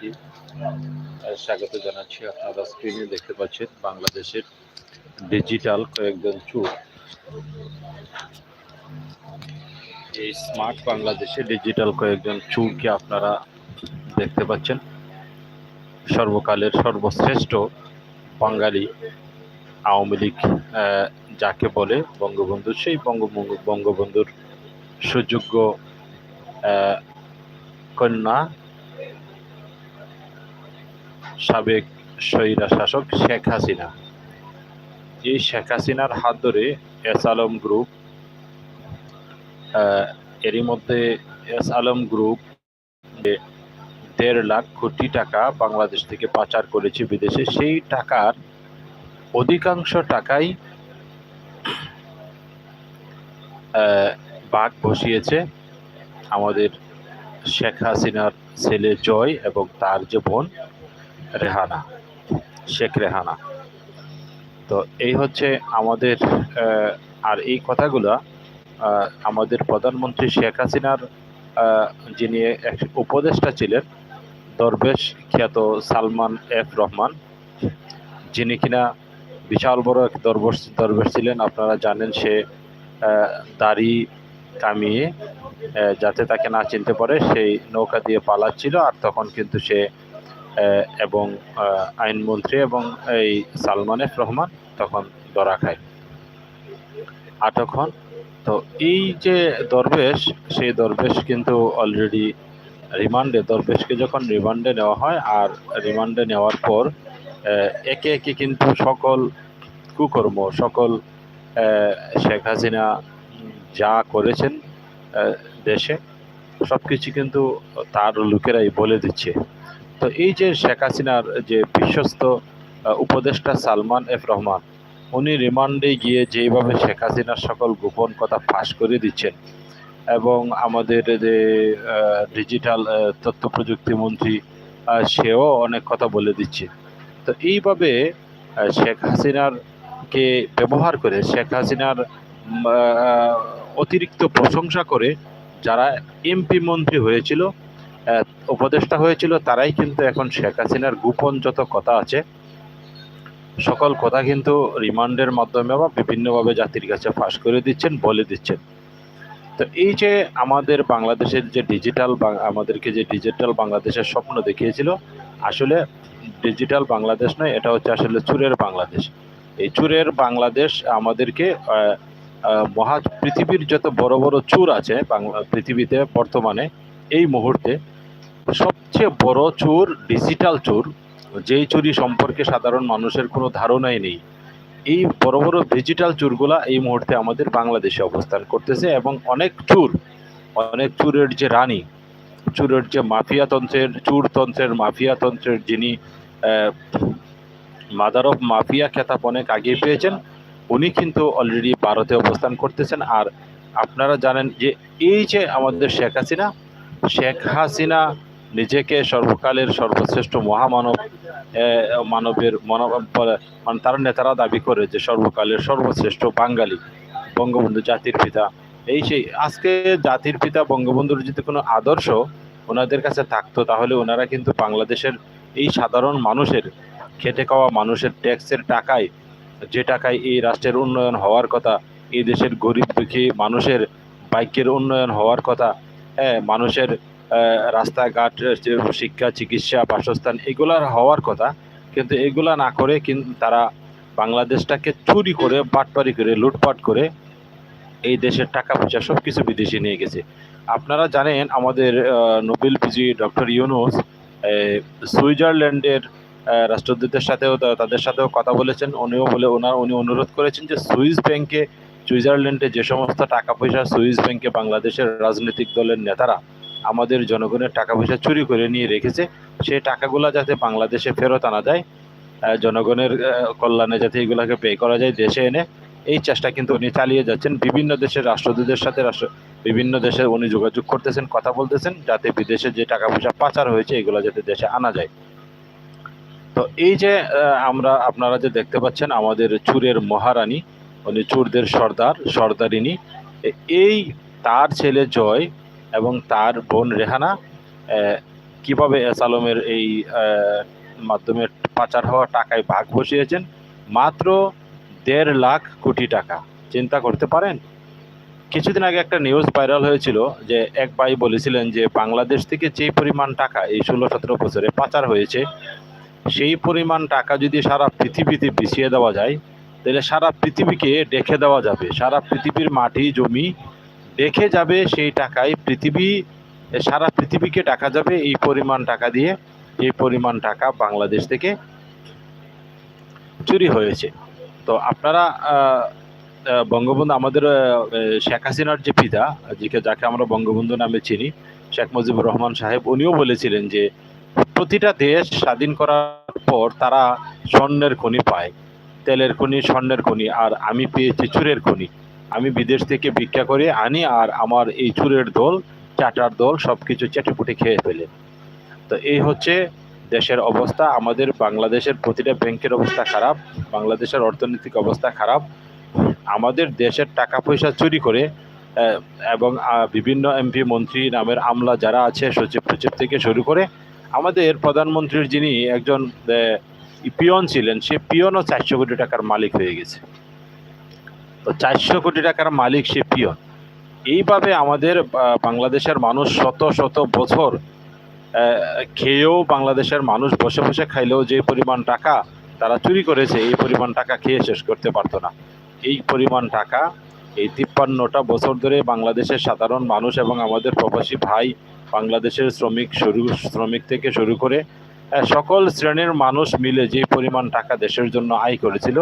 সবাইকে স্বাগত জানাচ্ছি আপনারা স্ক্রিনে দেখতে পাচ্ছেন বাংলাদেশের ডিজিটাল কয়েকজন চোর। এই স্মার্ট বাংলাদেশে ডিজিটাল কয়েকজন চুরকে আপনারা দেখতে পাচ্ছেন। সর্বকালের সর্বশ্রেষ্ঠ বাঙালি আওয়ামী লীগ যাকে বলে বঙ্গবন্ধু, সেই বঙ্গবন্ধু বঙ্গবন্ধুর সুযোগ্য কন্যা সাবেক স্বৈরা শাসক শেখ হাসিনা। এই শেখ হাসিনার হাত ধরে এস আলম গ্রুপ এরই মধ্যে এস আলম গ্রুপ দেড় লাখ কোটি টাকা বাংলাদেশ থেকে পাচার করেছে বিদেশে, সেই টাকার অধিকাংশ টাকাই বাঘ বসিয়েছে। আমাদের শেখ হাসিনার ছেলে জয় এবং তার যে বোন রেহানা, শেখ রেহানা। তো এই হচ্ছে আমাদের আর এই কথাগুলো আমাদের প্রধানমন্ত্রী শেখ হাসিনার যিনি এক উপদেষ্টা ছিলেন, দরবেশ খ্যাত সালমান এফ রহমান, যিনি কিনা বিশাল বড় এক দরবেশ দরবেশ ছিলেন। আপনারা জানেন সে দাড়ি কামিয়ে যাতে তাকে না চিনতে পারে, সেই নৌকা দিয়ে পালাচ্ছিল, আর তখন কিন্তু সে এবং আইনমন্ত্রী এবং এই সালমান এফ রহমান তখন ধরা খায়। আটক হন তো এই যে দরবেশ, সেই দরবেশ কিন্তু অলরেডি রিমান্ডে দরবেশকে যখন রিমান্ডে নেওয়া হয়, আর রিমান্ডে নেওয়ার পর একে একে কিন্তু সকল কুকর্ম, সকল শেখ হাসিনা যা করেছেন দেশে সব কিছু কিন্তু তার লোকেরাই বলে দিচ্ছে। তো এই যে শেখ হাসিনার যে বিশ্বস্ত উপদেষ্টা সালমান এফ রহমান, উনি রিমান্ডে গিয়ে যেভাবে শেখ হাসিনার সকল গোপন কথা ফাঁস করে দিচ্ছেন এবং আমাদের যে ডিজিটাল তথ্য প্রযুক্তি মন্ত্রী সেও অনেক কথা বলে দিচ্ছে। তো এইভাবে শেখ হাসিনার কে ব্যবহার করে, শেখ হাসিনার অতিরিক্ত প্রশংসা করে যারা এমপি মন্ত্রী হয়েছিল উপদেষ্টা হয়েছিল, তারাই কিন্তু এখন শেখ হাসিনার গোপন যত কথা আছে, সকল কথা কিন্তু রিমান্ডের মাধ্যমে বা বিভিন্নভাবে জাতির কাছে ফাঁস করে দিচ্ছেন, বলে দিচ্ছেন। তো এই যে আমাদের বাংলাদেশের যে ডিজিটাল আমাদেরকে যে ডিজিটাল বাংলাদেশের স্বপ্ন দেখিয়েছিল, আসলে ডিজিটাল বাংলাদেশ নয়, এটা হচ্ছে আসলে চুরের বাংলাদেশ। এই চুরের বাংলাদেশ আমাদেরকে মহা পৃথিবীর যত বড় বড় চুর আছে, বাংলা, পৃথিবীতে বর্তমানে, এই মুহূর্তে সবচেয়ে বড় চোর ডিজিটাল চোর, যেই চুরি সম্পর্কে সাধারণ মানুষের কোনো ধারণাই নেই। এই বড় বড় ডিজিটাল চোরগুলা এই মুহূর্তে আমাদের বাংলাদেশে অবস্থান করতেছে এবং অনেক চুর, অনেক চুরের যে রানী, চুরের যে মাফিয়াতন্ত্রের চুরতন্ত্রের মাফিয়াতন্ত্রের যিনি মাদার অফ মাফিয়া খেতাব অনেক আগে পেয়েছেন, উনি কিন্তু অলরেডি ভারতে অবস্থান করতেছেন। আর আপনারা জানেন যে এই যে আমাদের শেখ হাসিনা শেখ হাসিনা নিজেকে সর্বকালের সর্বশ্রেষ্ঠ মহামানব মানবের মানে তার নেতারা দাবি করে যে সর্বকালের সর্বশ্রেষ্ঠ বাঙালি, বঙ্গবন্ধু জাতির পিতা। এই সেই, আজকে জাতির পিতা বঙ্গবন্ধুর যদি কোনো আদর্শ ওনাদের কাছে থাকতো, তাহলে ওনারা কিন্তু বাংলাদেশের এই সাধারণ মানুষের, খেটে খাওয়া মানুষের ট্যাক্সের টাকায়, যে টাকায় এই রাষ্ট্রের উন্নয়ন হওয়ার কথা, এই দেশের গরিব দুঃখী মানুষের বাইকের উন্নয়ন হওয়ার কথা হ্যাঁ মানুষের রাস্তাঘাট, শিক্ষা, চিকিৎসা, বাসস্থান, এগুলার হওয়ার কথা। কিন্তু এগুলা না করে কিন্তু তারা বাংলাদেশটাকে চুরি করে, বাটপারি করে, লুটপাট করে এই দেশের টাকা পয়সা সব কিছু বিদেশে নিয়ে গেছে। আপনারা জানেন আমাদের নোবেল বিজয়ী ডক্টর ইউনুস সুইজারল্যান্ডের রাষ্ট্রদূতের সাথেও তাদের সাথেও কথা বলেছেন। উনিও বলে ওনার উনি অনুরোধ করেছেন যে সুইস ব্যাংকে, সুইজারল্যান্ডে যে সমস্ত টাকা পয়সা সুইস ব্যাংকে বাংলাদেশের রাজনৈতিক দলের নেতারা আমাদের জনগণের টাকা পয়সা চুরি করে নিয়ে রেখেছে। সেই টাকাগুলো যাতে বাংলাদেশে ফেরত আনা যায় জনগণের কল্যাণে যাতে এগুলাকে পে করা যায় দেশে এনে, এই চেষ্টা কিন্তু উনি চালিয়ে যাচ্ছেন। বিভিন্ন দেশের রাষ্ট্রদূতের সাথে রাষ্ট্র, বিভিন্ন দেশে উনি যোগাযোগ করতেছেন, কথা বলতেছেন, যাতে বিদেশে যে টাকা পয়সা পাচার হয়েছে, এগুলো যাতে দেশে আনা যায়। তো এই যে আমরা আপনারা যে দেখতে পাচ্ছেন, আমাদের চুরের মহারানী, উনি চুরদের সর্দার, সর্দারিনী। এই তার ছেলে জয় এবং তার বোন রেহানা কীভাবে এস আলমের এই মাধ্যমে পাচার হওয়া টাকায় ভাগ বসিয়েছেন? মাত্র দেড় লাখ কোটি টাকা। চিন্তা করতে পারেন? কিছুদিন আগে একটা নিউজ ভাইরাল হয়েছিল যে এক ভাই বলেছিলেন যে বাংলাদেশ থেকে যে পরিমাণ টাকা এই ষোলো সতেরো বছরে পাচার হয়েছে, সেই পরিমাণ টাকা যদি সারা পৃথিবীতে বিছিয়ে দেওয়া যায়, তাহলে সারা পৃথিবীকে ডেকে দেওয়া যাবে। সারা পৃথিবীর মাটি, জমি দেখে যাবে সেই টাকায় পৃথিবী, সারা পৃথিবীকে ডাকা যাবে এই পরিমাণ টাকা দিয়ে, এই পরিমাণ টাকা বাংলাদেশ থেকে চুরি হয়েছে। তো আপনারা বঙ্গবন্ধু আমাদের শেখ হাসিনার যে পিতা, যাকে যাকে আমরা বঙ্গবন্ধু নামে চিনি, শেখ মুজিবুর রহমান সাহেব, উনিও বলেছিলেন যে প্রতিটা দেশ স্বাধীন করার পর তারা স্বর্ণের খনি পায়। তেলের খনি, স্বর্ণের খনি, আর আমি পেয়েছি চুরের খনি। আমি বিদেশ থেকে ভিক্ষা করে আনি আর আমার এই চুরের দল, চাটার দল সব কিছু চেটেপুটে খেয়ে ফেলে। তো এই হচ্ছে দেশের অবস্থা। আমাদের বাংলাদেশের প্রতিটা ব্যাংকের অবস্থা খারাপ, বাংলাদেশের অর্থনৈতিক অবস্থা খারাপ। আমাদের দেশের টাকা পয়সা চুরি করে এবং বিভিন্ন এমপি মন্ত্রী নামের আমলা যারা আছে, সচিব সচিব থেকে শুরু করে, আমাদের প্রধানমন্ত্রীর যিনি একজন পিয়ন ছিলেন, সে পিয়নও চারশো কোটি টাকার মালিক হয়ে গেছে। তো চারশো কোটি টাকার মালিক সে পিয়ন। এইভাবে আমাদের বাংলাদেশের মানুষ শত শত বছর খেয়েও বাংলাদেশের মানুষ বসে বসে খাইলেও যে পরিমাণ টাকা তারা চুরি করেছে, এই পরিমাণ টাকা খেয়ে শেষ করতে পারতো না। এই পরিমাণ টাকা, এই তিপ্পান্নটা বছর ধরে বাংলাদেশের সাধারণ মানুষ এবং আমাদের প্রবাসী ভাই বাংলাদেশের শ্রমিক শুরু, শ্রমিক থেকে শুরু করে সকল শ্রেণির মানুষ মিলে যে পরিমাণ টাকা দেশের জন্য আয় করেছিল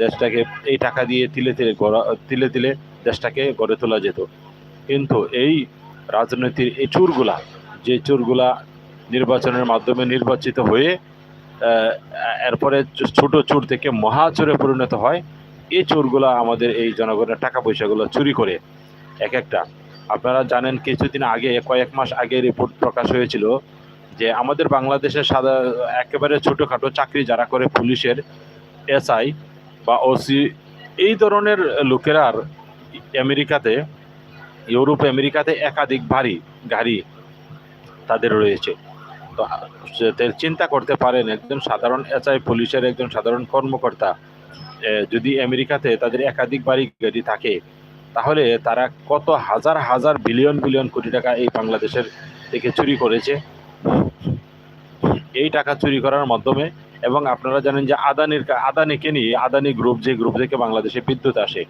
দেশটাকে এই টাকা দিয়ে তিলে তিলে গড়া, তিলে তিলে দেশটাকে গড়ে তোলা যেত। কিন্তু এই রাজনীতির এই চুরগুলা, যে চোরগুলা নির্বাচনের মাধ্যমে নির্বাচিত হয়ে এরপরে ছোট চোর থেকে মহা চোরে পরিণত হয়, এই চোরগুলা আমাদের এই জনগণের টাকা পয়সাগুলো চুরি করে। এক একটা। আপনারা জানেন কিছুদিন আগে, কয়েক মাস আগে রিপোর্ট প্রকাশ হয়েছিল যে আমাদের বাংলাদেশের সাদা, একেবারে ছোটোখাটো চাকরি যারা করে পুলিশের এসআই বা ওসি, এই ধরনের লোকেরার আমেরিকাতে, ইউরোপ, আমেরিকাতে একাধিক ভারী গাড়ি তাদের রয়েছে। তো চিন্তা করতে পারেন, একজন সাধারণ এসআই পুলিশের একজন সাধারণ কর্মকর্তা যদি আমেরিকাতে তাদের একাধিক বাড়ি গাড়ি থাকে, তাহলে তারা কত হাজার হাজার, বিলিয়ন বিলিয়ন কোটি টাকা এই বাংলাদেশের থেকে চুরি করেছে। এই টাকা চুরি করার মাধ্যমে এবং আপনারা জানেন যে আদানির আদানিকে নিয়ে, আদানি গ্রুপ যে গ্রুপ থেকে বাংলাদেশে বিদ্যুৎ আসে,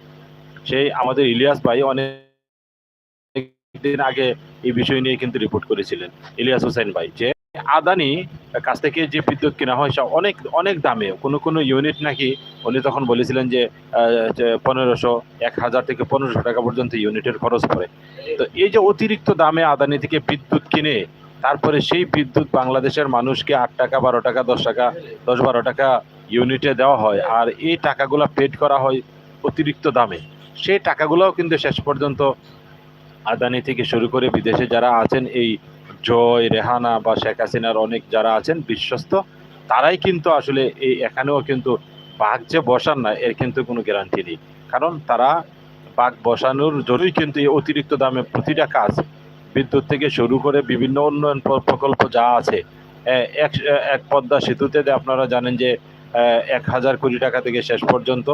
সেই আমাদের ইলিয়াস ভাই অনেক দিন আগে এই বিষয় নিয়ে কিন্তু রিপোর্ট করেছিলেন, ইলিয়াস হোসেন ভাই। যে আদানি কাছ থেকে যে বিদ্যুৎ কেনা হয় অনেক অনেক দামে, কোনো কোনো ইউনিট নাকি উনি তখন বলেছিলেন যে পনেরোশো, এক হাজার থেকে পনেরোশো টাকা পর্যন্ত ইউনিটের খরচ পড়ে। তো এই যে অতিরিক্ত দামে আদানি থেকে বিদ্যুৎ কিনে তারপরে সেই বিদ্যুৎ বাংলাদেশের মানুষকে আট টাকা, বারো টাকা, দশ টাকা, দশ বারো টাকা ইউনিটে দেওয়া হয় আর এই টাকাগুলো পেড করা হয় অতিরিক্ত দামে। সেই টাকাগুলোও কিন্তু শেষ পর্যন্ত আদানি থেকে শুরু করে বিদেশে যারা আছেন, এই জয়, রেহানা বা শেখ হাসিনার অনেক যারা আছেন, বিশ্বস্ত, তারাই কিন্তু আসলে এই এখানেও কিন্তু বাঘ যে বসান না, এর কিন্তু কোনো গ্যারান্টি নেই। কারণ তারা বাঘ বসানোর জন্যই কিন্তু এই অতিরিক্ত দামে প্রতিটা কাজ বিদ্যুৎ থেকে শুরু করে বিভিন্ন উন্নয়ন প্রকল্প যা আছে এক এক পদ্মা সেতুতে আপনারা জানেন যে এক হাজার কোটি টাকা থেকে শেষ পর্যন্ত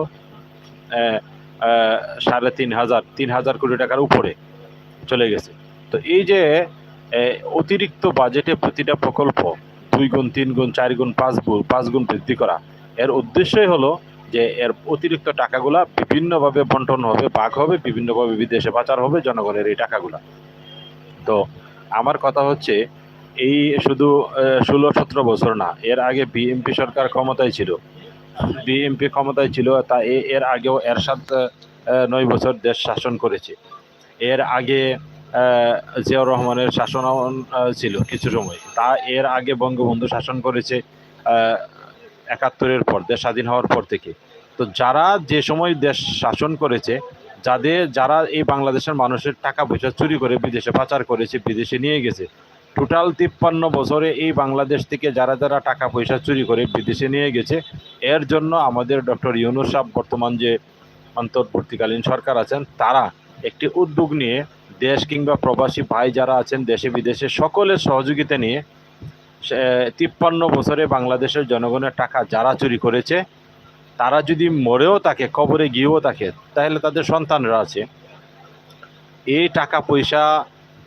সাড়ে তিন হাজার তিন হাজার কোটি টাকার উপরে চলে গেছে। তো এই যে অতিরিক্ত বাজেটে প্রতিটা প্রকল্প, দুই গুণ, তিন গুণ, চার গুণ, পাঁচ গুণ পাঁচ গুণ বৃদ্ধি করা, এর উদ্দেশ্যই হলো যে, এর অতিরিক্ত টাকাগুলা বিভিন্নভাবে বন্টন হবে ভাগ হবে, বিভিন্নভাবে বিদেশে পাচার হবে, জনগণের এই টাকাগুলা। তো আমার কথা হচ্ছে, এই শুধু ষোলো সতেরো বছর না, এর আগে বিএনপি সরকার ক্ষমতায় ছিল। বিএনপি ক্ষমতায় ছিল, তা এর আগেও এরশাদ নয় বছর দেশ শাসন করেছে। এর আগে জিয়াউর রহমানের শাসন ছিল কিছু সময়। তা এর আগে বঙ্গবন্ধু শাসন করেছে একাত্তরের পর, দেশ স্বাধীন হওয়ার পর থেকে। তো যারা যে সময় দেশ শাসন করেছে যাদের যারা এই বাংলাদেশের মানুষের টাকা পয়সা চুরি করে বিদেশে পাচার করেছে, বিদেশে নিয়ে গেছে। টোটাল তিপ্পান্ন বছরে এই বাংলাদেশ থেকে যারা যারা টাকা পয়সা চুরি করে বিদেশে নিয়ে গেছে, এর জন্য আমাদের ডক্টর ইউনুস সাহেব বর্তমান যে অন্তর্বর্তীকালীন সরকার আছেন, তারা একটি উদ্যোগ নিয়ে দেশ কিংবা প্রবাসী ভাই যারা আছেন, দেশে বিদেশে সকলের সহযোগিতা নিয়ে তিপ্পান্ন বছরে বাংলাদেশের জনগণের টাকা যারা চুরি করেছে তারা যদি মরেও থাকে, কবরে গিয়েও থাকে, তাহলে তাদের সন্তানরা আছে। এই টাকা পয়সা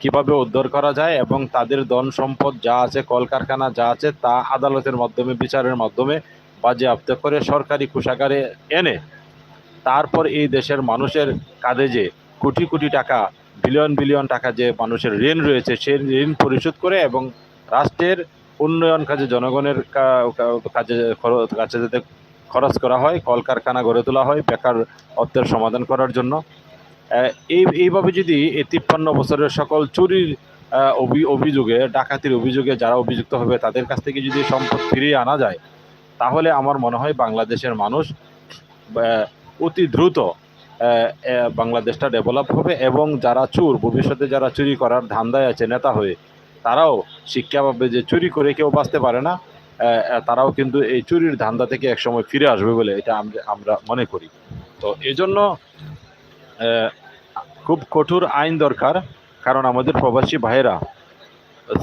কীভাবে উদ্ধার করা যায় এবং তাদের ধন সম্পদ যা আছে, কলকারখানা যা আছে, তা আদালতের মাধ্যমে, বিচারের মাধ্যমে বাজেয়াপ্ত করে সরকারি কোষাগারে এনে, তারপর এই দেশের মানুষের কাঁধে যে কোটি কোটি টাকা, বিলিয়ন বিলিয়ন টাকা যে মানুষের ঋণ রয়েছে, সেই ঋণ পরিশোধ করে এবং রাষ্ট্রের উন্নয়ন কাজে, জনগণের কাজে কাছে যাতে খরচ করা হয়, কলকারখানা গড়ে তোলা হয় বেকার অর্থের সমাধান করার জন্য। এই, এইভাবে যদি এই তিপ্পান্ন বছরের সকল চুরির অভি- অভিযোগে, ডাকাতির অভিযোগে যারা অভিযুক্ত হবে তাদের কাছ থেকে যদি সম্পদ ফিরিয়ে আনা যায়, তাহলে আমার মনে হয় বাংলাদেশের মানুষ অতি দ্রুত বাংলাদেশটা ডেভেলপ হবে এবং যারা চোর, ভবিষ্যতে যারা চুরি করার ধান্দায় আছে নেতা হয়ে, তারাও শিক্ষা পাবে যে চুরি করে কেউ বাঁচতে পারে না। তারাও কিন্তু এই চুরির ধান্দা থেকে একসময় ফিরে আসবে বলে এটা আমরা মনে করি। তো এজন্য খুব কঠোর আইন দরকার, কারণ আমাদের প্রবাসী ভাইয়েরা,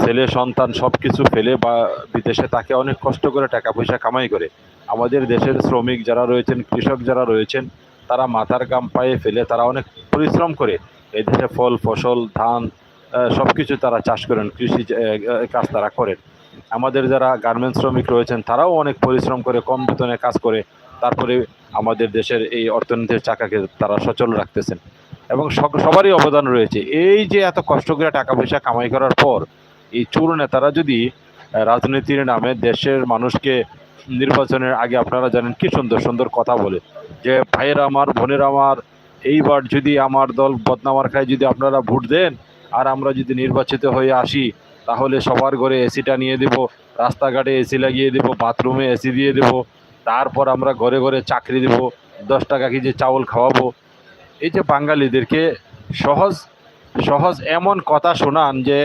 ছেলে, সন্তান সব কিছু ফেলে বা বিদেশে তাকে অনেক কষ্ট করে টাকা পয়সা কামাই করে। আমাদের দেশের শ্রমিক যারা রয়েছেন, কৃষক যারা রয়েছেন, তারা মাথার গাম পায়ে ফেলে তারা অনেক পরিশ্রম করে। এই দেশে ফল, ফসল, ধান সব কিছু তারা চাষ করেন, কৃষি কাজ তারা করেন। আমাদের যারা গার্মেন্টস শ্রমিক রয়েছেন, তারাও অনেক পরিশ্রম করে কম বেতনে কাজ করে, তারপরে আমাদের দেশের এই অর্থনীতির চাকাকে তারা সচল রাখতেছেন। এবং সবারই অবদান রয়েছে। এই যে এত কষ্ট করে টাকা পয়সা কামাই করার পর, এই চোর নেতারা যদি রাজনীতির নামে দেশের মানুষকে নির্বাচনের আগে আপনারা জানেন কি সুন্দর সুন্দর কথা বলে। যে ভাইয়ের আমার, বোনের আমার, এইবার যদি আমার দল বদনামার খায় যদি আপনারা ভোট দেন, আর আমরা যদি নির্বাচিত হয়ে আসি তাহলে সবার ঘরে এসিটা নিয়ে দেব, রাস্তাঘাটে এসি লাগিয়ে দেব বাথরুমে এসি দিয়ে দেব, তারপর আমরা ঘরে ঘরে চাকরি দেব, দশ টাকা কেজি চাউল খাওয়াবো। এই যে বাঙালিদেরকে সহজ সহজ এমন কথা শোনান যে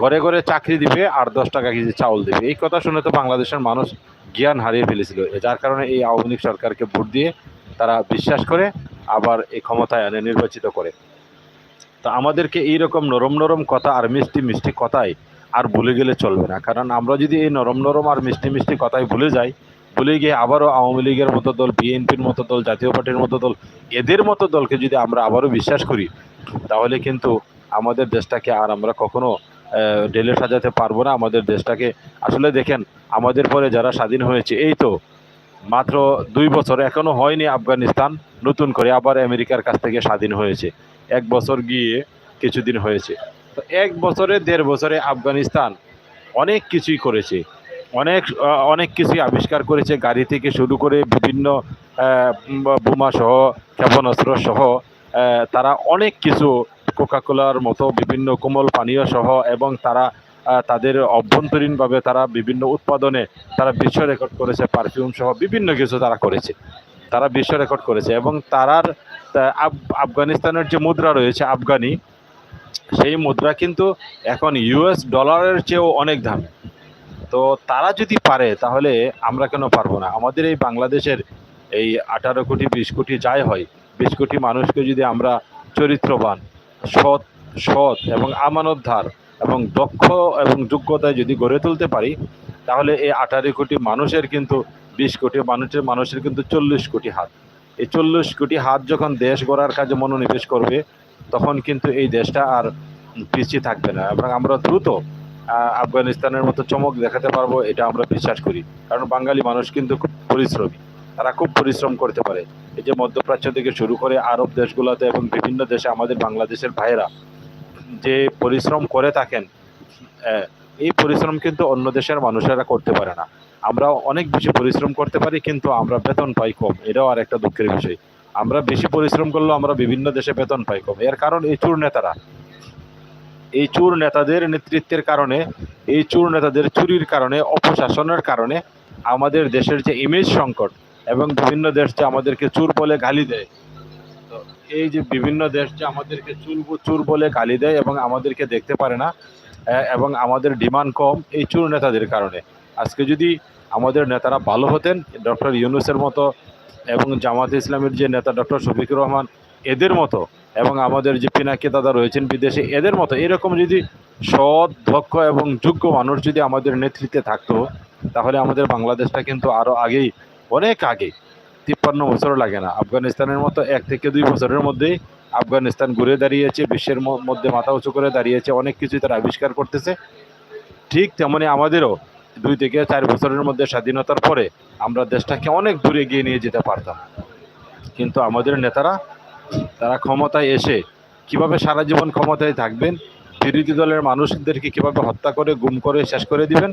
ঘরে ঘরে চাকরি দিবে আর দশ টাকা কেজি চাউল দিবে। এই কথা শুনে তো বাংলাদেশের মানুষ জ্ঞান হারিয়ে ফেলেছিল। যার কারণে এই আওয়ামী লীগ সরকারকে ভোট দিয়ে তারা বিশ্বাস করে, আবার এই ক্ষমতায় আনে, নির্বাচিত করে। তো আমাদেরকে এইরকম নরম নরম কথা আর মিষ্টি মিষ্টি কথাই আর ভুলে গেলে চলবে না। কারণ আমরা যদি এই নরম নরম আর মিষ্টি মিষ্টি কথাই ভুলে যাই, ভুলে গিয়ে আবারও আওয়ামী লীগের মতো দল, বিএনপির মতো দল, জাতীয় পার্টির মতো দল, এদের মতো দলকে যদি আমরা আবারও বিশ্বাস করি, তাহলে কিন্তু আমাদের দেশটাকে আর আমরা কখনো ঢেলে সাজাতে পারব না। আমাদের দেশটাকে, আসলে দেখেন, আমাদের পরে যারা স্বাধীন হয়েছে, এই তো মাত্র দুই বছর, এখনও হয়নি আফগানিস্তান নতুন করে আবার আমেরিকার কাছ থেকে স্বাধীন হয়েছে। এক বছর গিয়ে কিছুদিন হয়েছে। এক বছরে দেড় বছরে আফগানিস্তান অনেক কিছুই করেছে। অনেক অনেক কিছুই আবিষ্কার করেছে। গাড়ি থেকে শুরু করে বিভিন্ন আহ, বোমা সহ ক্ষেপণাস্ত্র সহ তারা অনেক কিছু কোকাকোলার মতো বিভিন্ন কোমল পানীয় সহ এবং তারা তাদের অভ্যন্তরীণভাবে তারা বিভিন্ন উৎপাদনে তারা বিশ্ব রেকর্ড করেছে। পারফিউম সহ বিভিন্ন কিছু তারা করেছে। তারা বিশ্ব রেকর্ড করেছে এবং তারার আফ- আফগানিস্তানের যে মুদ্রা রয়েছে আফগানি সেই মুদ্রা কিন্তু এখন ইউএস ডলারের চেয়েও অনেক দাম। তো তারা যদি পারে, তাহলে আমরা কেন পারব না? আমাদের এই বাংলাদেশের এই আঠারো কোটি, বিশ কোটি যাই হয়, বিশ কোটি মানুষকে যদি আমরা চরিত্রবান, সৎ সৎ এবং আমানতধার এবং দক্ষ এবং যোগ্যতায় যদি গড়ে তুলতে পারি, তাহলে এই আঠারো কোটি মানুষের কিন্তু বিশ কোটি মানুষের মানুষের কিন্তু চল্লিশ কোটি হাত। এই চল্লিশ কোটি হাত যখন দেশ গড়ার কাজে মনোনিবেশ করবে তখন কিন্তু এই দেশটা আর পিছিয়ে থাকবে না এবং আমরা দ্রুত আফগানিস্তানের মতো চমক দেখাতে পারব, এটা আমরা বিশ্বাস করি। কারণ বাঙালি মানুষ কিন্তু খুব পরিশ্রমী। তারা খুব পরিশ্রম করতে পারে। এই যে মধ্যপ্রাচ্য থেকে শুরু করে আরব দেশগুলোতে এবং বিভিন্ন দেশে আমাদের বাংলাদেশের ভাইয়েরা যে পরিশ্রম করে থাকেন এই পরিশ্রম কিন্তু অন্য দেশের মানুষেরা করতে পারে না। আমরা অনেক বেশি পরিশ্রম করতে পারি, কিন্তু আমরা বেতন পাই কম। এটাও আর একটা দুঃখের বিষয়। আমরা বেশি পরিশ্রম করলেও আমরা বিভিন্ন দেশে বেতন পাই কম। এর কারণ এই চুর নেতারা। এই চুর নেতাদের নেতৃত্বের কারণে, এই চুর নেতাদের চুরির কারণে, অপশাসনের কারণে আমাদের দেশের যে ইমেজ সংকট এবং বিভিন্ন দেশ যে আমাদেরকে চুর বলে গালি দেয়, তো এই যে বিভিন্ন দেশ যে আমাদেরকে চুর চুর বলে গালি দেয় এবং আমাদেরকে দেখতে পারে না এবং আমাদের ডিমান্ড কম, এই চুর নেতাদের কারণে। আজকে যদি আমাদের নেতারা ভালো হতেন। ডক্টর ইউনুসের মতো এবং জামাত ইসলামের যে নেতা ডক্টর শফিকুর রহমান, এদের মতো এবং আমাদের যে পিনাকি দাদা রয়েছেন বিদেশে, এদের মতো। এরকম যদি সৎ, দক্ষ এবং যোগ্য মানুষ যদি আমাদের নেতৃত্বে থাকতো, তাহলে আমাদের বাংলাদেশটা কিন্তু আরও আগেই, অনেক আগে, তিপ্পান্ন বছর লাগে না। আফগানিস্তানের মতো এক থেকে দুই বছরের মধ্যেই আফগানিস্তান ঘুরে দাঁড়িয়েছে, বিশ্বের মধ্যে মাথা উঁচু করে দাঁড়িয়েছে, অনেক কিছুই তারা আবিষ্কার করতেছে। ঠিক তেমনি আমাদেরও দুই থেকে চার বছরের মধ্যে স্বাধীনতার পরে আমরা দেশটাকে অনেক দূরে এগিয়ে নিয়ে যেতে পারতাম। কিন্তু আমাদের নেতারা, তারা ক্ষমতায় এসে কীভাবে সারা জীবন ক্ষমতায় থাকবেন, বিরোধী দলের মানুষদেরকে কীভাবে হত্যা করে, গুম করে, শেষ করে দিবেন,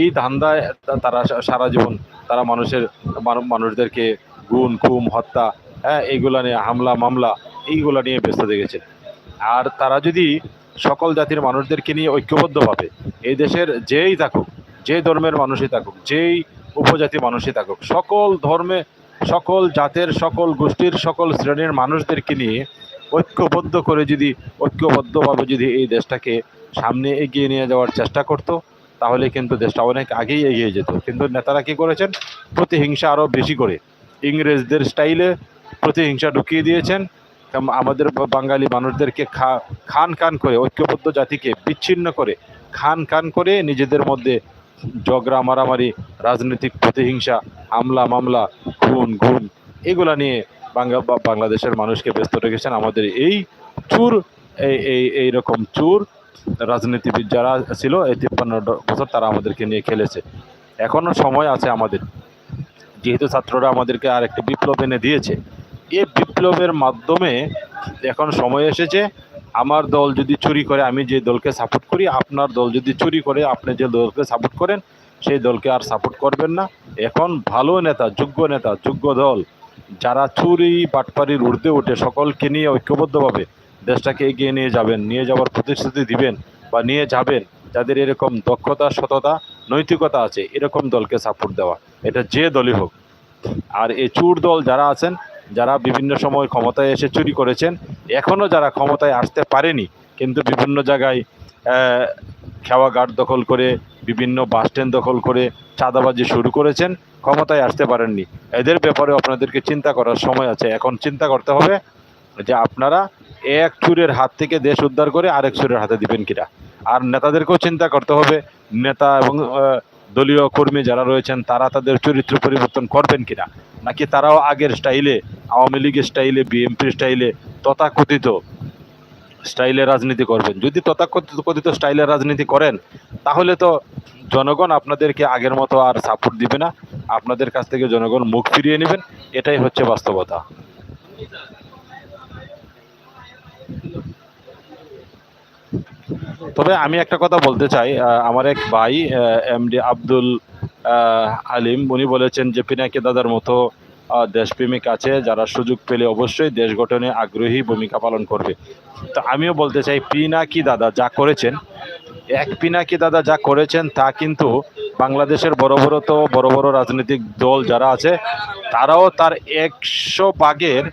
এই ধান্দায় তারা সারা জীবন তারা মানুষের মানুষদেরকে গুণ খুম, হত্যা হ্যাঁ এইগুলো নিয়ে হামলা, মামলা, এইগুলা নিয়ে ব্যস্ত দেখেছে আর তারা যদি সকল জাতির মানুষদেরকে নিয়ে ঐক্যবদ্ধভাবে এই দেশের যেই থাকুক যে ধর্মের মানুষই থাকুক, যেই উপজাতি মানুষই থাকুক, সকল ধর্মে, সকল জাতের, সকল গোষ্ঠীর, সকল শ্রেণির মানুষদেরকে নিয়ে ঐক্যবদ্ধ করে যদি, ঐক্যবদ্ধভাবে যদি এই দেশটাকে সামনে এগিয়ে নিয়ে যাওয়ার চেষ্টা করত, তাহলে কিন্তু দেশটা অনেক আগেই এগিয়ে যেত। কিন্তু নেতারা কী করেছেন? প্রতিহিংসা আরও বেশি করে ইংরেজদের স্টাইলে প্রতিহিংসা ঢুকিয়ে দিয়েছেন। আমাদের বাঙালি মানুষদেরকে খা, খান খান করে, ঐক্যবদ্ধ জাতিকে বিচ্ছিন্ন করে, খান খান করে নিজেদের মধ্যে ঝগড়া, মারামারি, রাজনৈতিক প্রতিহিংসা, হামলা, মামলা, খুন গুম এগুলা নিয়ে বাংলা বা- বাংলাদেশের মানুষকে ব্যস্ত রেখেছেন আমাদের এই চুর, এই এই এইরকম চুর রাজনীতিবিদ যারা ছিল এই তিপ্পান্ন বছর তারা আমাদেরকে নিয়ে খেলেছে। এখনও সময় আছে আমাদের। যেহেতু ছাত্ররা আমাদেরকে আর একটা বিপ্লব এনে দিয়েছে। এই বিপ্লবের মাধ্যমে এখন সময় এসেছে আমার দল যদি চুরি করে, আমি যে দলকে সাপোর্ট করি, আপনার দল যদি চুরি করে, আপনি যে দলকে সাপোর্ট করেন, সেই দলকে আর সাপোর্ট করবেন না। এখন ভালো নেতা, যোগ্য নেতা, যোগ্য দল, যারা চুরি বাটপারির ঊর্ধ্বে উঠে সকলকে নিয়ে ঐক্যবদ্ধভাবে দেশটাকে এগিয়ে নিয়ে যাবেন, নিয়ে যাওয়ার প্রতিশ্রুতি দিবেন বা নিয়ে যাবেন, যাদের এরকম দক্ষতা, সততা, নৈতিকতা আছে, এরকম দলকে সাপোর্ট দেওয়া। এটা যে দলই হোক। আর এই চুর দল যারা আছেন যারা বিভিন্ন সময় ক্ষমতায় এসে চুরি করেছেন এখনও যারা ক্ষমতায় আসতে পারেনি কিন্তু বিভিন্ন জায়গায় আহ, খেওয়া গার্ড দখল করে বিভিন্ন বাস স্ট্যান্ড দখল করে চাঁদাবাজি শুরু করেছেন ক্ষমতায় আসতে পারেননি। এদের ব্যাপারে আপনাদেরকে চিন্তা করার সময় আছে। এখন চিন্তা করতে হবে যে আপনারা এক চুরের হাত থেকে দেশ উদ্ধার করে আরেক চুরের হাতে দিবেন কিনা। আর নেতাদেরকেও চিন্তা করতে হবে নেতা এবং দলীয় কর্মী যারা রয়েছেন তারা তাদের চরিত্র পরিবর্তন করবেন কিনা? নাকি তারাও আগের স্টাইলে আওয়ামী লীগের স্টাইলে বিএনপির স্টাইলে তথাকথিত স্টাইলে রাজনীতি করবেন। যদি তথাকথিত কথিত স্টাইলে রাজনীতি করেন, তাহলে তো জনগণ আপনাদেরকে আগের মতো আর সাপোর্ট দিবে না। আপনাদের কাছ থেকে জনগণ মুখ ফিরিয়ে নেবেন। এটাই হচ্ছে বাস্তবতা। তবে আমি একটা কথা বলতে চাই। আমার এক ভাই এমডি আব্দুল আলিম, উনি বলেছেন যে, পিনাকি দাদার মতো দেশপ্রেমিক আছে, যারা সুযোগ পেলে অবশ্যই দেশ গঠনে আগ্রহী ভূমিকা পালন করবে। তো আমিও বলতে চাই পিনাকি দাদা যা করেছেন, এক পিনাকি দাদা যা করেছেন তা কিন্তু বাংলাদেশের বড় বড় তো বড় বড় রাজনৈতিক দল যারা আছে, তারাও তার একশো ভাগের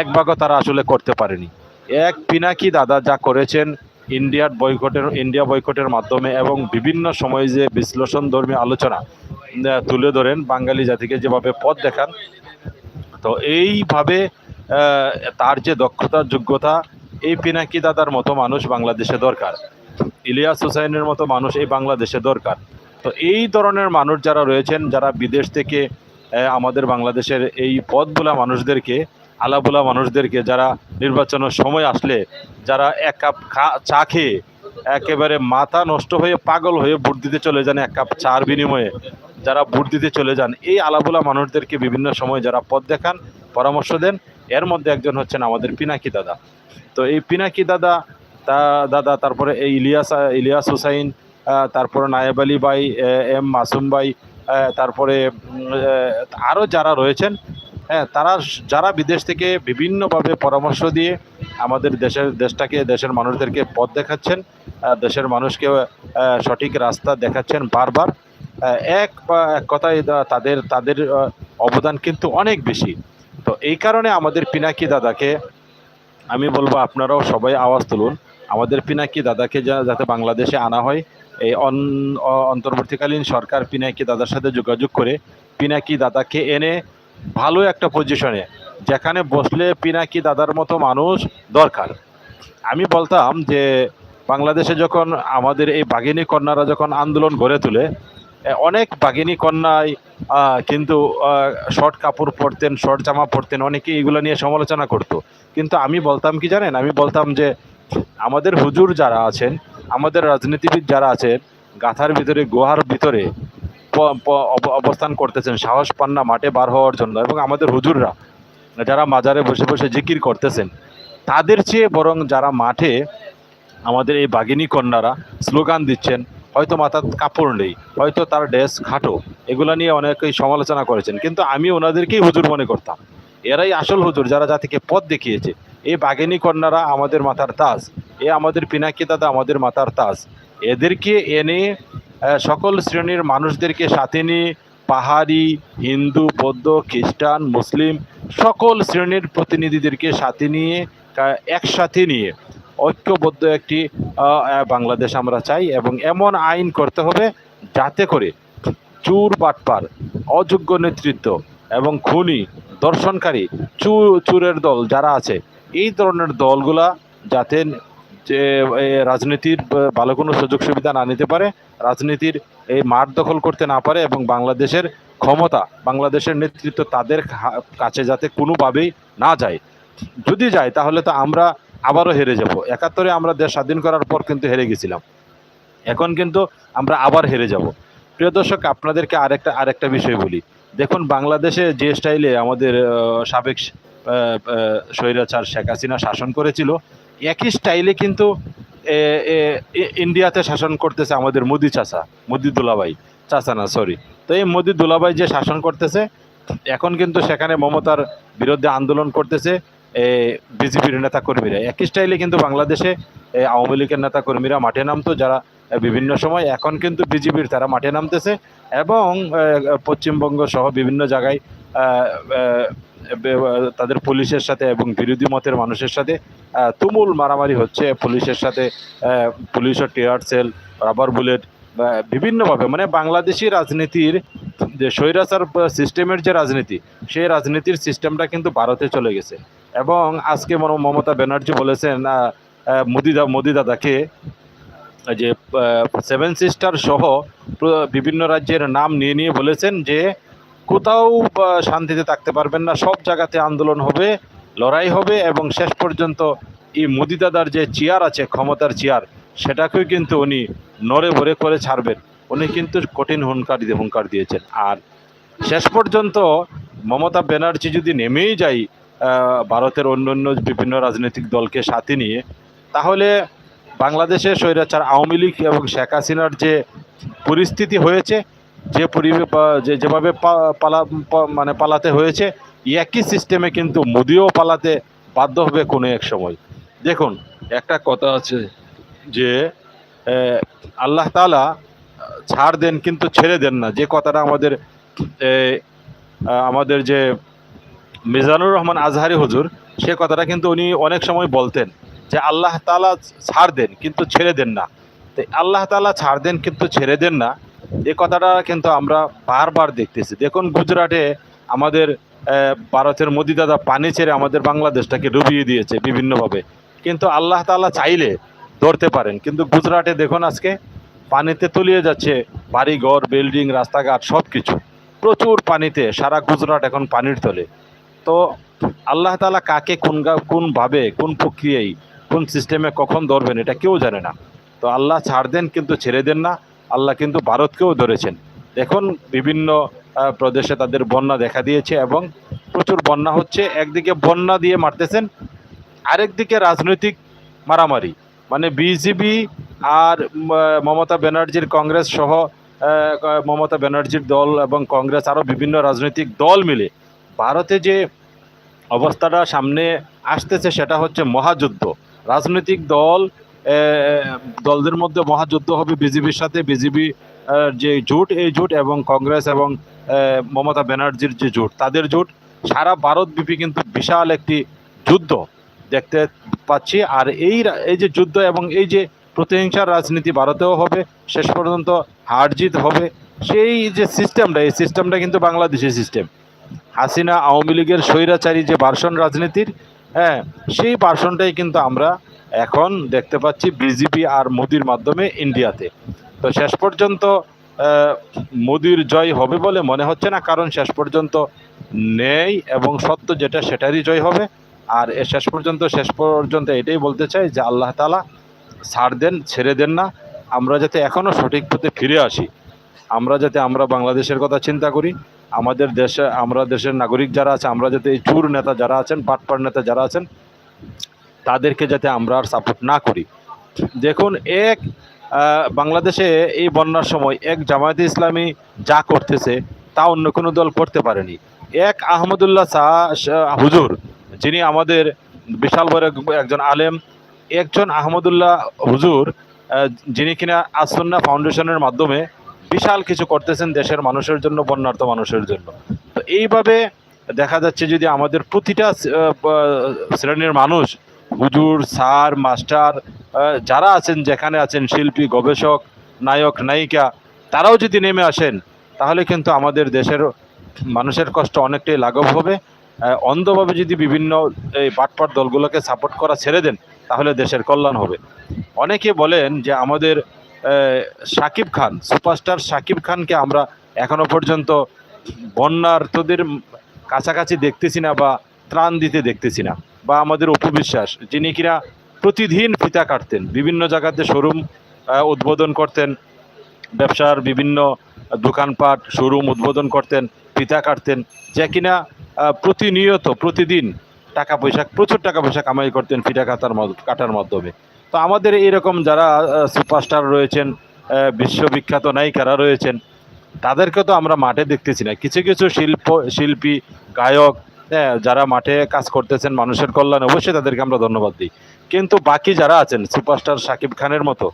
এক ভাগও তারা আসলে করতে পারেনি। এক পিনাকি দাদা যা করেছেন ইন্ডিয়ার বয়কটের, ইন্ডিয়া বয়কটের মাধ্যমে এবং বিভিন্ন সময় যে বিশ্লেষণ ধর্মী আলোচনা তুলে ধরেন, বাঙালি জাতিকে যেভাবে পথ দেখান তো এইভাবে তার যে দক্ষতা, যোগ্যতা, এই পিনাকি দাদার মতো মানুষ বাংলাদেশে দরকার। ইলিয়াস হুসাইনের মতো মানুষ এই বাংলাদেশে দরকার। তো এই ধরনের মানুষ যারা রয়েছেন, যারা বিদেশ থেকে আমাদের বাংলাদেশের এই পদবোলা মানুষদেরকে আলাবোলা মানুষদেরকে, যারা নির্বাচনের সময় আসলে, যারা এক কাপ চা খেয়ে, একেবারে মাথা নষ্ট হয়ে, পাগল হয়ে ভোট দিতে চলে যান এক কাপ চার বিনিময়ে যারা ভোট দিতে চলে যান, এই আলাবোলা মানুষদেরকে বিভিন্ন সময় যারা পথ দেখান, পরামর্শ দেন, এর মধ্যে একজন হচ্ছেন আমাদের পিনাকি দাদা। তো এই পিনাকি দাদা, তা দাদা, তারপরে এই ইলিয়াস ইলিয়াস হুসাইন তারপরে নায়েব আলী ভাই এম মাসুম ভাই তারপরে আরও যারা রয়েছেন হ্যাঁ তারা যারা বিদেশ থেকে বিভিন্নভাবে পরামর্শ দিয়ে আমাদের দেশের, দেশটাকে, দেশের মানুষদেরকে পথ দেখাচ্ছেন দেশের মানুষকে সঠিক রাস্তা দেখাচ্ছেন বারবার। এক কথায় তাদের তাদের অবদান কিন্তু অনেক বেশি। তো এই কারণে আমাদের পিনাকি দাদাকে আমি বলব আপনারাও সবাই আওয়াজ তুলুন। আমাদের পিনাকি দাদাকে যাতে বাংলাদেশে আনা হয়, এই অন- অন্তর্বর্তীকালীন সরকার পিনাকি দাদার সাথে যোগাযোগ করে পিনাকি দাদাকে এনে ভালো একটা পজিশনে, যেখানে বসলে পিনাকি দাদার মতো মানুষ দরকার। আমি বলতাম যে, বাংলাদেশে যখন আমাদের এই বাঘিনী কন্যারা যখন আন্দোলন গড়ে তোলে অনেক বাঘিনী কন্যায় কিন্তু শর্ট কাপড় পরতেন, শর্ট জামা পরতেন অনেকে এগুলো নিয়ে সমালোচনা করতো। কিন্তু আমি বলতাম কি জানেন? আমি বলতাম যে, আমাদের হুজুর যারা আছেন, আমাদের রাজনীতিবিদ যারা আছেন, গাথার ভিতরে, গুহার ভিতরে অবস্থান করতেছেন, সাহস পান না মাঠে বার হওয়ার জন্য এবং আমাদের হুজুররা, যারা মাজারে বসে বসে জিকির করতেছেন, তাদের চেয়ে বরং যারা মাঠে আমাদের এই বাগিনী কন্যারা স্লোগান দিচ্ছেন হয়তো মাথার কাপড় নেই, হয়তো তার ড্রেস খাটো, এগুলো নিয়ে অনেকেই সমালোচনা করেছেন। কিন্তু আমি ওনাদেরকেই হুজুর মনে করতাম। এরাই আসল হুজুর যারা জাতিকে পথ দেখিয়েছে। এই বাগিনী কন্যারা আমাদের মাথার তাজ, এ আমাদের পিনাকি দাদা আমাদের মাথার তাজ। এদেরকে এনে সকল শ্রেণির মানুষদেরকে সাথে নিয়ে পাহাড়ি, হিন্দু, বৌদ্ধ, খ্রিস্টান, মুসলিম, সকল শ্রেণির প্রতিনিধিদেরকে সাথে নিয়ে একসাথে নিয়ে ঐক্যবদ্ধ একটি বাংলাদেশ আমরা চাই এবং এমন আইন করতে হবে যাতে করে চুর বাটপার, অযোগ্য নেতৃত্ব এবং খুনি, দর্শনকারী চুর চুরের দল যারা আছে, এই ধরনের দলগুলা যাতে রাজনীতির ভালো কোনো সুযোগ সুবিধা না নিতে পারে, রাজনীতির এই মাঠ দখল করতে না পারে এবং বাংলাদেশের ক্ষমতা, বাংলাদেশের নেতৃত্ব তাদের কাছে যাতে কোনোভাবেই না যায়। যদি যায় তাহলে তো আমরা আবারও হেরে যাব। একাত্তরে আমরা দেশ স্বাধীন করার পর কিন্তু হেরে গেছিলাম। এখন কিন্তু আমরা আবার হেরে যাব। প্রিয় দর্শক, আপনাদেরকে আরেকটা আরেকটা বিষয় বলি। দেখুন, বাংলাদেশে যে স্টাইলে আমাদের সাবেক স্বৈরাচার শেখ হাসিনা শাসন করেছিল, একই স্টাইলে কিন্তু ইন্ডিয়াতে শাসন করতেছে আমাদের মোদি চাচা, মোদি দুলাভাই। চাচা না সরি তো এই মোদি দুলাভাই যে শাসন করতেছে, এখন কিন্তু সেখানে মমতার বিরুদ্ধে আন্দোলন করতেছে। বিজেপির নেতা কর্মীরা একই স্টাইলে কিন্তু বাংলাদেশে আওয়ামী লীগের নেতা কর্মীরা মাঠে নামতো যারা বিভিন্ন সময় এখন কিন্তু বিজেপির তারা মাঠে নামতেছে এবং পশ্চিমবঙ্গ সহ বিভিন্ন জায়গায় তাদের পুলিশের সাথে এবং বিরোধী মতের মানুষের সাথে তুমুল মারামারি হচ্ছে। পুলিশের সাথে আহ, পুলিশ ও টিয়ার সেল রাবার বুলেট বিভিন্নভাবে। মানে বাংলাদেশি রাজনীতির যে স্বৈরাচার সিস্টেমের যে রাজনীতি সেই রাজনীতির সিস্টেমটা কিন্তু ভারতে চলে গেছে। এবং আজকে মম- মমতা ব্যানার্জি বলেছেন আহ, আহ, মোদি দা মোদি দাদাকে যে সেভেন সিস্টার সহ বিভিন্ন রাজ্যের নাম নিয়ে নিয়ে বলেছেন যে কোথাও শান্তিতে থাকতে পারবেন না সব জায়গাতে আন্দোলন হবে লড়াই হবে এবং শেষ পর্যন্ত এই মোদি দাদার যে চেয়ার আছে ক্ষমতার চেয়ার সেটাকেও কিন্তু উনি নড়ে ভরে করে ছাড়বেন। উনি কিন্তু কঠিন হুঙ্কার হুঙ্কার দিয়েছেন। আর শেষ পর্যন্ত মমতা ব্যানার্জি যদি নেমেই যায় ভারতের অন্য অন্য বিভিন্ন রাজনৈতিক দলকে সাথে নিয়ে, তাহলে বাংলাদেশের স্বৈরাচার আওয়ামী লীগ এবং শেখ হাসিনার যে পরিস্থিতি হয়েছে, যে পরিবে যেভাবে পালা মানে পালাতে হয়েছে একই সিস্টেমে কিন্তু মোদিও পালাতে বাধ্য হবে কোনো এক সময়। দেখুন, একটা কথা আছে যে আল্লাহ তালা ছাড় দেন কিন্তু ছেড়ে দেন না। যে কথাটা আমাদের আমাদের যে মিজানুর রহমান আজহারি হুজুর, সে কথাটা কিন্তু উনি অনেক সময় বলতেন যে আল্লাহ তালা ছাড় দেন কিন্তু ছেড়ে দেন না। তো আল্লাহ তালা ছাড় দেন কিন্তু ছেড়ে দেন না। এ কথাটা কিন্তু আমরা বারবার দেখতেছি। দেখুন গুজরাটে আমাদের ভারতের মোদি দাদা পানি ছেড়ে আমাদের বাংলাদেশটাকে ডুবিয়ে দিয়েছে বিভিন্নভাবে। কিন্তু আল্লাহ তালা চাইলে ধরতে পারেন। কিন্তু গুজরাটে দেখুন আজকে পানিতে তলিয়ে যাচ্ছে বাড়িঘর, বিল্ডিং, রাস্তাঘাট সব কিছু প্রচুর পানিতে সারা গুজরাট এখন পানির তলে। তো আল্লাহ তালা কাকে কোন কোনভাবে কোন প্রক্রিয়ায়, কোন সিস্টেমে কখন ধরবেন, এটা কেউ জানে না। তো আল্লাহ ছাড় দেন কিন্তু ছেড়ে দেন না, আল্লাহ কিন্তু ভারতকেও ধরেছেন। দেখুন, বিভিন্ন প্রদেশে তাদের বন্যা দেখা দিয়েছে এবং প্রচুর বন্যা হচ্ছে, একদিকে বন্যা দিয়ে মারতেছেন আরেকদিকে রাজনৈতিক মারামারি। মানে বিজেপি আর মমতা ব্যানার্জির কংগ্রেস সহ মমতা ব্যানার্জির দল এবং কংগ্রেস আরও বিভিন্ন রাজনৈতিক দল মিলে ভারতে যে অবস্থাটা সামনে আসতেছে সেটা হচ্ছে মহাযুদ্ধ। রাজনৈতিক দল দলদের মধ্যে মহাযুদ্ধ হবে বিজেপির সাথে। বিজেপি যে জোট, এই জোট এবং কংগ্রেস এবং মমতা ব্যানার্জির যে জোট, তাদের জোট। সারা ভারতব্যাপী কিন্তু বিশাল একটি যুদ্ধ দেখতে পাচ্ছি। আর এই এই যে যুদ্ধ এবং এই যে প্রতিহিংসার রাজনীতি ভারতেও হবে, শেষ পর্যন্ত হার জিত হবে। সেই যে সিস্টেমটা এই সিস্টেমটা কিন্তু বাংলাদেশের সিস্টেম হাসিনা আওয়ামী লীগের স্বৈরাচারী যে ভার্সন রাজনীতির হ্যাঁ সেই ভার্সনটাই কিন্তু আমরা এখন দেখতে পাচ্ছি বিজেপি আর মোদির মাধ্যমে ইন্ডিয়াতে তো শেষ পর্যন্ত মোদির জয় হবে বলে মনে হচ্ছে না, কারণ শেষ পর্যন্ত নেই এবং সত্য যেটা সেটারই জয় হবে। আর এ শেষ পর্যন্ত শেষ পর্যন্ত এটাই বলতে চাই যে আল্লাহ তালা ছাড় দেন, ছেড়ে দেন না। আমরা যাতে এখনও সঠিক পথে ফিরে আসি। আমরা যাতে আমরা বাংলাদেশের কথা চিন্তা করি। আমাদের দেশে, আমরা দেশের নাগরিক যারা আছে, আমরা যাতে এই চুর নেতা যারা আছেন পাটপার নেতা যারা আছেন, তাদেরকে যাতে আমরা আর সাপোর্ট না করি। দেখুন, এক বাংলাদেশে এই বন্যার সময় এক জামায়াতে ইসলামী যা করতেছে, তা অন্য কোনো দল করতে পারেনি। এক আহমদুল্লাহ শাহ হুজুর, যিনি আমাদের বিশাল বড় একজন আলেম, একজন আহমদুল্লাহ হুজুর যিনি কিনা আসন্না ফাউন্ডেশনের মাধ্যমে বিশাল কিছু করতেছেন দেশের মানুষের জন্য বন্যার্থ মানুষের জন্য। তো এইভাবে দেখা যাচ্ছে যদি আমাদের প্রতিটা শ্রেণির মানুষ, হুজুর, স্যার, মাস্টার যারা আছেন, যেখানে আছেন, শিল্পী, গবেষক, নায়ক, নায়িকা, তারাও যদি নেমে আসেন, তাহলে কিন্তু আমাদের দেশের মানুষের কষ্ট অনেকটাই লাঘব হবে। অন্ধভাবে যদি বিভিন্ন এই বাটপাট দলগুলোকে সাপোর্ট করা ছেড়ে দেন, তাহলে দেশের কল্যাণ হবে। অনেকে বলেন যে আমাদের শাকিব খান, সুপারস্টার শাকিব খানকে আমরা এখনও পর্যন্ত বন্যার্থদের কাছাকাছি দেখতেছি না বা ত্রাণ দিতে দেখতেছি না বা আমাদের অপবিশ্বাস, যিনি কিনা প্রতিদিন ফিতা কাটতেন, বিভিন্ন জায়গাতে শোরুম উদ্বোধন করতেন, ব্যবসার বিভিন্ন দোকানপাট, শোরুম উদ্বোধন করতেন, ফিতা কাটতেন, যে কিনা প্রতিনিয়ত, প্রতিদিন টাকা পয়সা, প্রচুর টাকা পয়সা কামাই করতেন ফিতা কাটার কাটার মাধ্যমে। তো আমাদের এরকম যারা সুপারস্টার রয়েছেন বিশ্ববিখ্যাত নায়িকারা রয়েছেন, তাদেরকে তো আমরা মাঠে দেখতেছি না। কিছু কিছু শিল্প, শিল্পী, গায়ক হ্যাঁ যারা মাঠে কাজ করতেছেন মানুষের কল্যাণে, অবশ্যই তাদেরকে আমরা ধন্যবাদ দিই। কিন্তু বাকি যারা আছেন সুপারস্টার শাকিব খানের মতো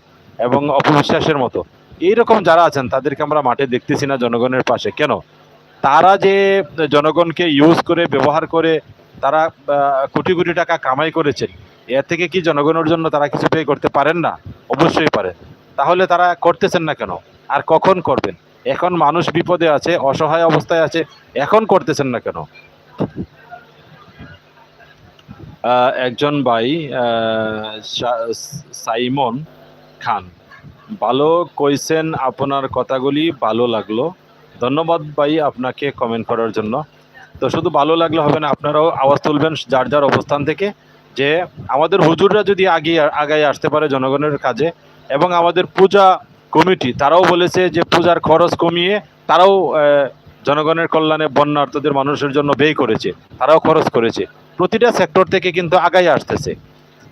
এবং অপবিশ্বাসের মতো, এইরকম যারা আছেন, তাদেরকে আমরা মাঠে দেখতেছি না জনগণের পাশে। কেন? তারা যে জনগণকে ইউজ করে, ব্যবহার করে, তারা কোটি কোটি টাকা কামাই করেছেন এর থেকে কি জনগণের জন্য তারা কিছু পে করতে পারেন না? অবশ্যই পারেন তাহলে তারা করতেছেন না কেন? আর কখন করবেন? এখন মানুষ বিপদে আছে, অসহায় অবস্থায় আছে, এখন করতেছেন না কেন? একজন ভাই সাইমন খান। ভালো কইছেন আপনার কথাগুলি, ভালো লাগল। ধন্যবাদ ভাই আপনাকে কমেন্ট করার জন্য। তো শুধু ভালো লাগলে হবে না, আপনারাও আওয়াজ তুলবেন, যার যার অবস্থান থেকে। যে আমাদের হুজুররা যদি আগে আগায় আসতে পারে জনগণের কাজে, এবং আমাদের পূজা কমিটি, তারাও বলেছে যে পূজার খরচ কমিয়ে তারাও জনগণের কল্যাণে বন্যার্থদের মানুষের জন্য ব্যয় করেছে, তারাও খরচ করেছে। প্রতিটা সেক্টর থেকে কিন্তু আগাই আসতেছে।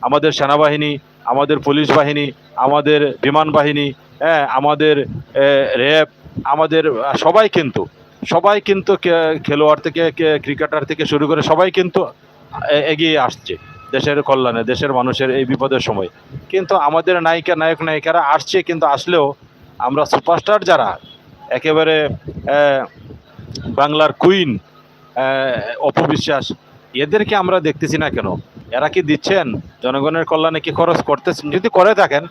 আমাদের সেনাবাহিনী, আমাদের পুলিশ বাহিনী, আমাদের বিমান বাহিনী হ্যাঁ আমাদের র্যাব, আমাদের, সবাই কিন্তু সবাই কিন্তু খেলোয়াড় থেকে ক্রিকেটার থেকে শুরু করে সবাই কিন্তু এগিয়ে আসছে। দেশের কল্যাণে, দেশের মানুষের এই বিপদের সময়। কিন্তু আমাদের নায়িকা, নায়ক, নায়িকারা আসছে, কিন্তু আসলেও আমরা সুপারস্টার যারা, একেবারে বাংলার কুইন অপবিশ্বাস, এদেরকে আমরা দেখতেছি না কেন? এরা কি দিচ্ছেন? জনগণের কল্যাণে কি খরচ করতেছেন? যদি করে থাকেন,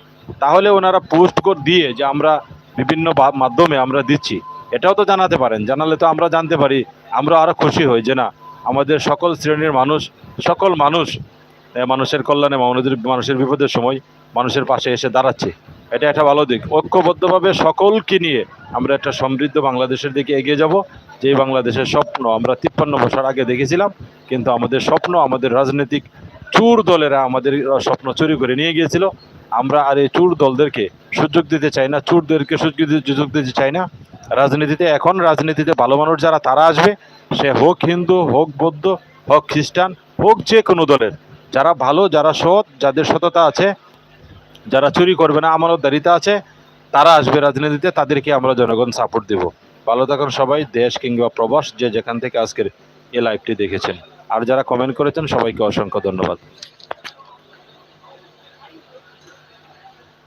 তাহলে ওনারা পোস্ট করে দিয়ে যে আমরা বিভিন্ন মাধ্যমে আমরা দিচ্ছি। এটাও তো জানাতে পারেন, জানালে তো আমরা জানতে পারি, আমরা আরও খুশি হই যে না, আমাদের সকল শ্রেণির মানুষ, সকল মানুষ মানুষের কল্যাণে মানুষের মানুষের বিপদের সময় মানুষের পাশে এসে দাঁড়াচ্ছে। এটা একটা ভালো দিক। ঐক্যবদ্ধভাবে সকলকে নিয়ে আমরা একটা সমৃদ্ধ বাংলাদেশের দিকে এগিয়ে যাব। যেই বাংলাদেশের স্বপ্ন আমরা তিপ্পান্ন বছর আগে দেখেছিলাম, কিন্তু আমাদের স্বপ্ন, আমাদের রাজনৈতিক চুর দলেরা আমাদের স্বপ্ন চুরি করে নিয়ে গিয়েছিল। আমরা আর এই চুর দলদেরকে সুযোগ দিতে চাই না, চুরদেরকে সুযোগ দিতে সুযোগ দিতে চাই না। রাজনীতিতে, এখন রাজনীতিতে ভালো মানুষ যারা, তারা আসবে। সে হোক হিন্দু, হোক বৌদ্ধ, হোক খ্রিস্টান, হোক যে কোনো দলের। যারা ভালো, যারা সৎ, যাদের সততা আছে, যারা চুরি করবে না, আমানতদারিতা আছে, তারা আসবে রাজনীতিতে, তাদেরকে আমরা জনগণ সাপোর্ট দেব। ভালো থাকুন সবাই, দেশ কিংবা প্রবাস, যে যেখান থেকে আজকের এই লাইভটি দেখেছেন। আর যারা কমেন্ট করেছেন, সবাইকে অসংখ্য ধন্যবাদ।